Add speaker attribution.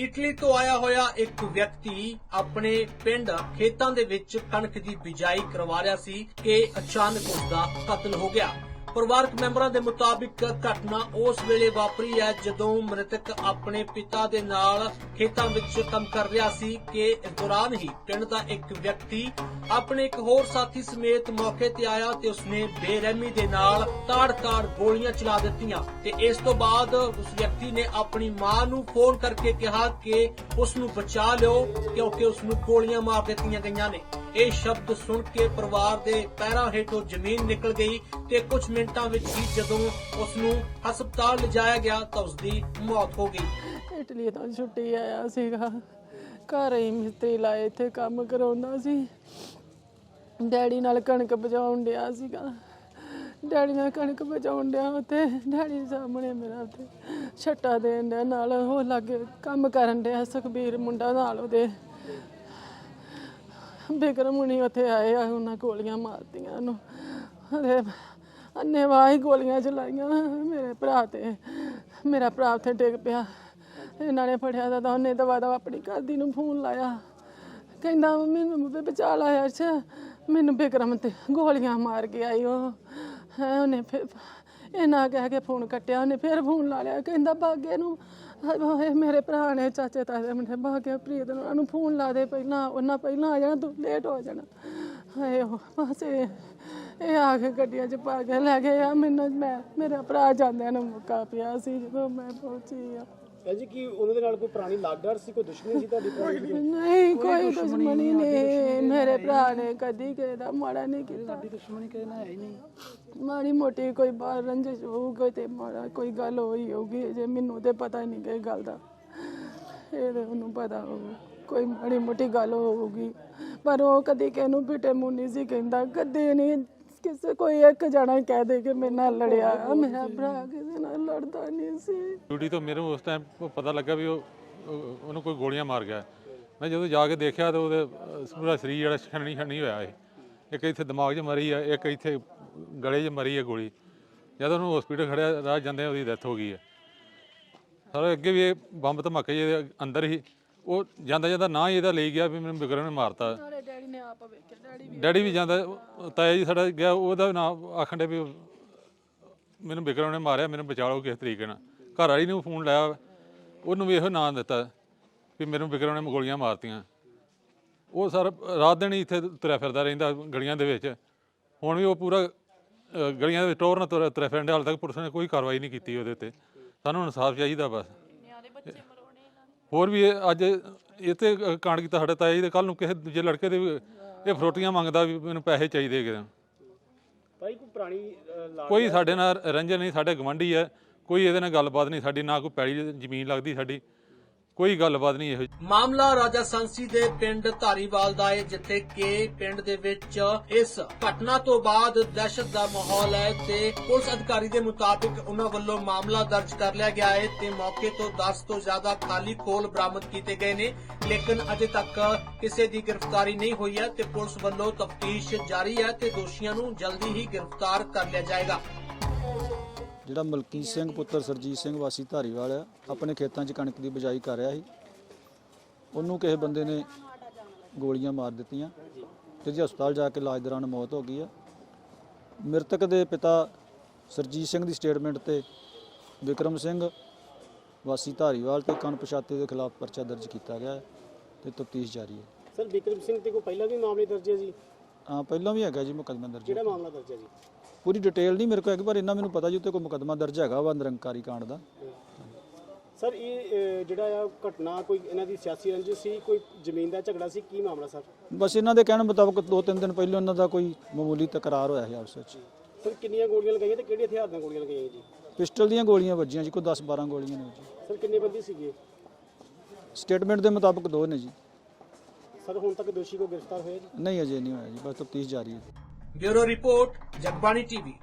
Speaker 1: Italy ਤੋਂ ਆਇਆ ਹੋਇਆ ਇੱਕ ਵਿਅਕਤੀ ਆਪਣੇ ਪਿੰਡ ਖੇਤਾਂ ਦੇ ਵਿੱਚ ਕਣਕ ਦੀ ਬਿਜਾਈ ਕਰਵਾ ਰਿਹਾ ਸੀ ਕਿ ਅਚਾਨਕ ਉਸ ਦਾ ਕਤਲ ਹੋ ਗਿਆ। ਪਰਿਵਾਰਕ ਮੈਂਬਰਾਂ ਦੇ ਮੁਤਾਬਿਕ ਘਟਨਾ ਉਸ ਵੇਲੇ ਵਾਪਰੀ ਹੈ ਜਦੋਂ ਮ੍ਰਿਤਕ ਆਪਣੇ ਪਿਤਾ ਦੇ ਨਾਲ ਖੇਤਾਂ ਵਿੱਚ ਕੰਮ ਕਰ ਰਿਹਾ ਸੀ ਕਿ ਦੌਰਾਨ ਹੀ ਪਿੰਡ ਦਾ ਇੱਕ ਵਿਅਕਤੀ ਆਪਣੇ ਇੱਕ ਹੋਰ ਸਾਥੀ ਸਮੇਤ ਮੌਕੇ ਤੇ ਆਇਆ ਤੇ ਉਸਨੇ ਬੇਰਹਿਮੀ ਦੇ ਨਾਲ ਤਾੜ-ਤਾੜ ਗੋਲੀਆਂ ਚਲਾ ਦਿੱਤੀਆਂ ਤੇ ਇਸ ਤੋਂ ਬਾਅਦ ਉਸ ਵਿਅਕਤੀ ਨੇ ਆਪਣੀ ਮਾਂ ਨੂੰ ਫੋਨ ਕਰਕੇ ਕਿਹਾ ਕਿ ਉਸ ਨੂੰ ਬਚਾ ਲਿਓ ਕਿਉਂਕਿ ਉਸ ਨੂੰ ਗੋਲੀਆਂ ਮਾਰ ਦਿੱਤੀਆਂ ਗਈਆਂ ਨੇ। ਇਹ ਸ਼ਬਦ ਸੁਣ ਕੇ ਪਰਿਵਾਰ ਦੇ ਪੈਰਾਂ ਹੇਠੋਂ ਜ਼ਮੀਨ ਨਿਕਲ ਗਈ ਤੇ ਕੁਝ ਮਿੰਟਾਂ ਵਿੱਚ ਹੀ ਜਦੋਂ ਉਸ ਨੂੰ ਹਸਪਤਾਲ ਲਿਜਾਇਆ ਗਿਆ ਤਾਂ ਉਸ ਦੀ ਮੌਤ ਹੋ ਗਈ।
Speaker 2: ਇਟਲੀ ਤੋਂ ਛੁੱਟੀ ਆਇਆ ਸੀਗਾ। ਘਰ ਹੀ ਮਿਸਤਰੀ ਲਾਏ ਇੱਥੇ ਕੰਮ ਕਰਾਉਂਦਾ ਸੀ। ਡੈਡੀ ਨਾਲ ਕਣਕ ਬਜਾਉਣ ਡਿਆ ਸੀਗਾ। ਡੈਡੀ ਨਾਲ ਕਣਕ ਬਜਾਉਣ ਡਿਆ ਉੱਥੇ। ਡੈਡੀ ਸਾਹਮਣੇ ਮੇਰਾ ਉੱਥੇ ਛੱਟਾ ਦੇਣ ਡਿਆ। ਨਾਲ ਉਹ ਲਾਗੇ ਕੰਮ ਕਰਨ ਡਿਆ। ਸੁਖਬੀਰ ਮੁੰਡਾ ਨਾਲ ਉਹਦੇ ਬਿਕਰਮ ਹੁਣੀ ਉੱਥੇ ਆਏ ਆ, ਉਹਨਾਂ ਗੋਲੀਆਂ ਮਾਰਤੀਆਂ ਉਹਨੂੰ। ਉਹਦੇ ਅੰਨੇ ਵਾਹੀ ਗੋਲੀਆਂ ਚਲਾਈਆਂ ਮੇਰੇ ਭਰਾ ਤੇ। ਮੇਰਾ ਭਰਾ ਉੱਥੇ ਡਿੱਗ ਪਿਆ। ਇਹਨਾਂ ਨੇ ਫੜਿਆ ਤਾਂ ਤਾਂ ਉਹਨੇ ਦਵਾ ਦਵਾ ਆਪਣੀ ਘਰਦੀ ਨੂੰ ਫੋਨ ਲਾਇਆ। ਕਹਿੰਦਾ ਮੈਨੂੰ ਵੀ ਬਚਾ ਲਾਇਆ ਅੱਛਾ ਮੈਨੂੰ ਬਿਕਰਮ ਤੇ ਗੋਲੀਆਂ ਮਾਰ ਕੇ ਆਈ ਉਹ। ਹੈ, ਉਹਨੇ ਫਿਰ ਇਹਨਾਂ ਕਹਿ ਕੇ ਫੋਨ ਕੱਟਿਆ ਉਹਨੇ, ਫਿਰ ਫੋਨ ਲਾ ਲਿਆ, ਕਹਿੰਦਾ ਬਾਗੇ ਨੂੰ, ਹਾਏ, ਮੇਰੇ ਭਰਾ ਨੇ, ਚਾਚੇ ਤਾਏ ਦੇ ਮੁੰਡੇ, ਬਾਗੇ, ਪ੍ਰੀਤ ਨੂੰ, ਉਹਨੂੰ ਫੋਨ ਲਾ ਦੇ ਪਹਿਲਾਂ, ਉਹਨਾਂ ਪਹਿਲਾਂ ਆ ਜਾਣਾ, ਤੂੰ ਲੇਟ ਹੋ ਜਾਣਾ। ਹਾਏ ਉਹ ਬਸ ਇਹ ਇਹ ਆ ਕੇ ਗੱਡੀਆਂ 'ਚ ਪਾ ਕੇ ਲੈ ਗਏ ਆ, ਮੈਨੂੰ, ਮੈਂ, ਮੇਰਾ ਭਰਾ ਜਾਂਦਿਆਂ ਨੂੰ ਮੁੱਕਾ ਪਿਆ ਸੀ, ਜਦੋਂ ਮੈਂ ਪਹੁੰਚੀ ਆ।
Speaker 3: ਹੈ ਜੀ ਕਿ ਉਹਨਾਂ ਦੇ ਨਾਲ ਕੋਈ ਪੁਰਾਣੀ ਲਾਗਡਰ ਸੀ ਕੋਈ ਦੁਸ਼ਮਣੀ ਸੀ ਤੁਹਾਡੀ ਦੀ?
Speaker 2: ਨਹੀਂ ਕੋਈ ਦੁਸ਼ਮਣੀ ਨਹੀਂ ਮੇਰੇ ਭਰਾ ਨੇ ਕਦੀ ਕਿਸੇ ਦਾ ਮਾੜਾ ਨਹੀਂ ਕੀਤਾ।
Speaker 3: ਦੁਸ਼ਮਣੀ ਕਿਸੇ ਨਾਲ ਹੈ ਹੀ ਨਹੀਂ।
Speaker 2: ਮਾੜੀ ਮੋਟੀ ਕੋਈ ਬਾਹਰ ਰੰਜਿਸ਼ ਹੋਊਗੀ ਤੇ ਮਾੜਾ ਕੋਈ ਗੱਲ ਹੋਈ ਹੋਊਗੀ ਜੇ ਮੈਨੂੰ ਤੇ ਪਤਾ ਨਹੀਂ ਕਿ ਗੱਲ ਦਾ। ਇਹ ਤੇ ਉਹਨੂੰ ਪਤਾ ਹੋਊ ਕੋਈ ਮਾੜੀ ਮੋਟੀ ਗੱਲ ਹੋਊਗੀ। ਪਰ ਉਹ ਕਦੀ ਕਿਸੇ ਨੂੰ ਪਿੱਟੇ ਮੂੰਹ ਨਹੀਂ ਸੀ ਕਹਿੰਦਾ ਕਦੇ ਨਹੀਂ ਕਿਸੇ ਕੋਈ ਇੱਕ ਜਣਾ ਕਹਿ ਦੇ ਕਿ ਮੇਰੇ ਨਾਲ ਲੜਿਆ। ਮੇਰਾ ਭਰਾ ਕਿਸੇ ਨਾਲ ਲੜਦਾ ਨਹੀਂ ਸੀ।
Speaker 4: ਡਿਊਟੀ ਤੋਂ ਮੈਨੂੰ ਉਸ ਟਾਈਮ ਪਤਾ ਲੱਗਾ ਵੀ ਉਹ ਉਹ- ਉਹਨੂੰ ਕੋਈ ਗੋਲੀਆਂ ਮਾਰ ਗਿਆ। ਮੈਂ ਜਦੋਂ ਜਾ ਕੇ ਦੇਖਿਆ ਤਾਂ ਉਹਦੇ ਅਹ, ਪੂਰਾ ਸਰੀਰ ਜਿਹੜਾ ਛਣਨੀ ਛਣਨੀ ਹੋਇਆ ਹੈ ਇੱਕ ਇੱਥੇ ਦਿਮਾਗ 'ਚ ਮਰੀ ਆ ਇੱਕ ਇੱਥੇ ਗਲੇ 'ਚ ਮਰੀ ਹੈ ਗੋਲੀ। ਜਦੋਂ ਉਹਨੂੰ ਹਸਪੀਟਲ ਖੜਿਆ ਰਾਹ ਜਾਂਦੇ ਉਹਦੀ ਡੈਥ ਹੋ ਗਈ ਹੈ ਸਾਰੇ ਅੱਗੇ ਵੀ ਇਹ ਬੰਬ ਧਮਾਕੇ ਜਿਹੇ ਅੰਦਰ ਹੀ ਉਹ ਜਾਂਦਾ ਜਾਂਦਾ ਨਾ ਹੀ ਇਹਦਾ ਲਈ ਗਿਆ ਵੀ ਮੈਨੂੰ ਬਿਗਰਨ ਨੇ ਮਾਰਤਾ।
Speaker 2: ਨਾਲੇ ਡੈਡੀ ਨੇ ਆਪ ਵੇਖਿਆ ਡੈਡੀ ਵੀ
Speaker 4: ਡੈਡੀ ਵੀ ਜਾਂਦਾ ਤਾਇਆ ਜੀ ਸਾਡਾ ਗਿਆ ਉਹਦਾ ਨਾਮ ਆਖਣ ਦੇ ਵੀ ਮੈਨੂੰ ਵਿਕਰਮ ਨੇ ਮਾਰਿਆ ਮੈਨੂੰ ਬਚਾ ਲਓ ਕਿਸ ਤਰੀਕੇ ਨਾਲ। ਘਰ ਵਾਲੀ ਨੂੰ ਫੋਨ ਲਾਇਆ ਉਹਨੂੰ ਵੀ ਇਹੋ ਨਾਂ ਦਿੱਤਾ ਵੀ ਮੈਨੂੰ ਵਿਕਰਮ ਨੇ ਗੋਲੀਆਂ ਮਾਰਤੀਆਂ। ਉਹ ਸਰ ਰਾਤ ਦਿਨ ਹੀ ਇੱਥੇ ਤੁਰਿਆ ਫਿਰਦਾ ਰਹਿੰਦਾ ਗਲੀਆਂ ਦੇ ਵਿੱਚ। ਹੁਣ ਵੀ ਉਹ ਪੂਰਾ ਅ, ਗਲੀਆਂ ਦੇ ਵਿੱਚ ਟੋਰ ਨਾਲ ਤੁਰਿਆ ਤੁਰਿਆ ਫਿਰਦਾ ਹਾਲ ਤੱਕ ਪੁਲਿਸ ਨੇ ਕੋਈ ਕਾਰਵਾਈ ਨਹੀਂ ਕੀਤੀ ਉਹਦੇ ਤੇ ਸਾਨੂੰ ਇਨਸਾਫ ਚਾਹੀਦਾ ਬਸ। ਹੋਰ ਵੀ ਇਹ ਅੱਜ ਇਹ ਤੇ ਕਾਂਡ ਕੀਤਾ ਸਾਡੇ ਤਾਇਆ ਜੀ ਦੇ ਕੱਲ ਨੂੰ ਕਿਸੇ ਦੂਜੇ ਲੜਕੇ ਦੇ ਵੀ ਇਹ ਫਰੋਟੀਆਂ ਮੰਗਦਾ ਵੀ ਮੈਨੂੰ ਪੈਸੇ ਚਾਹੀਦੇ ਕਿਦਾਂ
Speaker 3: ਭਾਈ ਕੋਈ ਪੁਰਾਣੀ
Speaker 4: ਕੋਈ ਸਾਡੇ ਨਾਲ ਰੰਜਨ ਨਹੀਂ ਸਾਡੇ ਗਵੰਡੀ ਹੈ ਕੋਈ ਇਹਦੇ ਨਾਲ ਗੱਲਬਾਤ ਨਹੀਂ ਸਾਡੀ ਨਾ ਕੋਈ ਪੈਲੀ ਜ਼ਮੀਨ ਲੱਗਦੀ ਸਾਡੀ। ਕੋਈ ਗੱਲਬਾਤ ਨਹੀਂ ਇਹੋ ਜਿਹੀ।
Speaker 1: ਮਾਮਲਾ ਰਾਜਾ ਸੰਸੀ ਦੇ ਪਿੰਡ ਧਾਰੀਵਾਲ ਦਾ ਹੈ, ਜਿੱਥੇ ਕਿ ਪਿੰਡ ਦੇ ਵਿੱਚ ਇਸ ਘਟਨਾ ਤੋਂ ਬਾਅਦ ਦਹਿਸ਼ਤ ਦਾ ਮਾਹੌਲ ਹੈ ਤੇ ਪੁਲਿਸ ਅਧਿਕਾਰੀ ਦੇ ਮੁਤਾਬਿਕ ਉਹਨਾਂ ਵੱਲੋਂ ਮਾਮਲਾ ਦਰਜ ਕਰ ਲਿਆ ਗਿਆ ਹੈ ਤੇ ਮੌਕੇ ਤੋਂ 10 ਤੋਂ ਜ਼ਿਆਦਾ ਖਾਲੀ ਖੋਲ ਬਰਾਮਦ ਕੀਤੇ ਗਏ ਨੇ, ਲੇਕਿਨ ਅਜੇ ਤੱਕ ਕਿਸੇ ਦੀ ਗ੍ਰਿਫਤਾਰੀ ਨਹੀਂ ਹੋਈ ਹੈ ਤੇ ਪੁਲਿਸ ਵੱਲੋਂ ਤਫਤੀਸ਼ ਜਾਰੀ ਹੈ ਤੇ ਦੋਸ਼ੀਆਂ ਨੂੰ ਜਲਦੀ ਹੀ ਗ੍ਰਿਫਤਾਰ ਕਰ ਲਿਆ ਜਾਏਗਾ
Speaker 5: ਜਿਹੜਾ ਮਲਕੀਤ ਸਿੰਘ ਪੁੱਤਰ ਸਰਜੀਤ ਸਿੰਘ ਵਾਸੀ ਧਾਰੀਵਾਲ ਆ ਆਪਣੇ ਖੇਤਾਂ 'ਚ ਕਣਕ ਦੀ ਬਿਜਾਈ ਕਰ ਰਿਹਾ ਸੀ। ਉਹਨੂੰ ਕਿਸੇ ਬੰਦੇ ਨੇ ਗੋਲੀਆਂ ਮਾਰ ਦਿੱਤੀਆਂ ਤੇ ਜੀ ਹਸਪਤਾਲ ਜਾ ਕੇ ਇਲਾਜ ਦੌਰਾਨ ਮੌਤ ਹੋ ਗਈ ਆ। ਮ੍ਰਿਤਕ ਦੇ ਪਿਤਾ ਸਰਜੀਤ ਸਿੰਘ ਦੀ ਸਟੇਟਮੈਂਟ ਤੇ ਵਿਕਰਮ ਸਿੰਘ ਵਾਸੀ ਧਾਰੀਵਾਲ ਤੇ ਕਣਪਛਾਤੇ ਦੇ ਖਿਲਾਫ ਪਰਚਾ ਦਰਜ ਕੀਤਾ ਗਿਆ ਹੈ ਤੇ ਤਫਤੀਸ਼ ਜਾਰੀ ਹੈ।
Speaker 3: ਸਰ ਵਿਕਰਮ ਸਿੰਘ ਤੇ ਕੋਈ ਪਹਿਲਾਂ ਵੀ ਮਾਮਲੇ ਦਰਜ ਹੈ ਜੀ?
Speaker 5: ਹਾਂ ਪਹਿਲਾਂ ਵੀ ਹੈਗਾ ਜੀ ਮੁਕੱਦਮਾ ਦਰਜ।
Speaker 3: ਕਿਹੜਾ ਮਾਮਲਾ ਦਰਜ ਹੈ ਜੀ?
Speaker 5: ਪੂਰੀ ਡਿਟੇਲ ਨਹੀਂ ਮੇਰੇ ਕੋਲ ਹੈਗੀ ਪਰ ਇੰਨਾ ਮੈਨੂੰ ਪਤਾ ਜੀ ਉੱਤੇ ਕੋਈ ਮੁਕੱਦਮਾ ਦਰਜ ਹੈਗਾ ਵਾ ਨਿਰੰਕਾਰੀ ਕਾਂਡ ਦਾ।
Speaker 3: ਸਰ ਇਹ ਅਹ, ਜਿਹੜਾ ਆ ਘਟਨਾ ਕੋਈ ਇਹਨਾਂ ਦੀ ਸਿਆਸੀ ਰੰਜਿਸ਼ ਸੀ ਕੋਈ ਜ਼ਮੀਨ ਦਾ ਝਗੜਾ ਸੀ ਕੀ ਮਾਮਲਾ ਸਰ?
Speaker 5: ਬਸ ਇਹਨਾਂ ਦੇ ਕਹਿਣ ਮੁਤਾਬਕ ਦੋ ਤਿੰਨ ਦਿਨ ਪਹਿਲਾਂ ਇਹਨਾਂ ਦਾ ਕੋਈ ਮਾਮੂਲੀ ਤਕਰਾਰ ਹੋਇਆ ਸੀ ਆਪਸ ਵਿੱਚ।
Speaker 3: ਸਰ ਕਿੰਨੀਆਂ ਗੋਲੀਆਂ ਲਗਾਈਆਂ ਤੇ ਕਿਹੜੇ ਹਥਿਆਰ ਨਾਲ ਗੋਲੀਆਂ ਲਗਾਈਆਂ ਜੀ?
Speaker 5: ਪਿਸਟਲ ਦੀਆਂ ਗੋਲੀਆਂ ਵੱਜੀਆਂ ਜੀ ਕੋਈ 10 12 ਗੋਲੀਆਂ ਨੇ ਜੀ।
Speaker 3: ਸਰ ਕਿੰਨੇ ਬੰਦੇ ਸੀਗੇ?
Speaker 5: ਸਟੇਟਮੈਂਟ ਦੇ ਮੁਤਾਬਕ ਦੋ ਨੇ ਜੀ।
Speaker 3: ਸਰ ਹੁਣ ਤੱਕ ਦੋਸ਼ੀ ਕੋਈ ਗ੍ਰਿਫਤਾਰ ਹੋਇਆ ਜੀ?
Speaker 5: ਨਹੀਂ ਅਜੇ ਨਹੀਂ ਹੋਇਆ ਜੀ ਬਸ ਤਫਤੀਸ਼ ਜਾਰੀ ਹੈ।
Speaker 1: Bureau report Jagbani TV.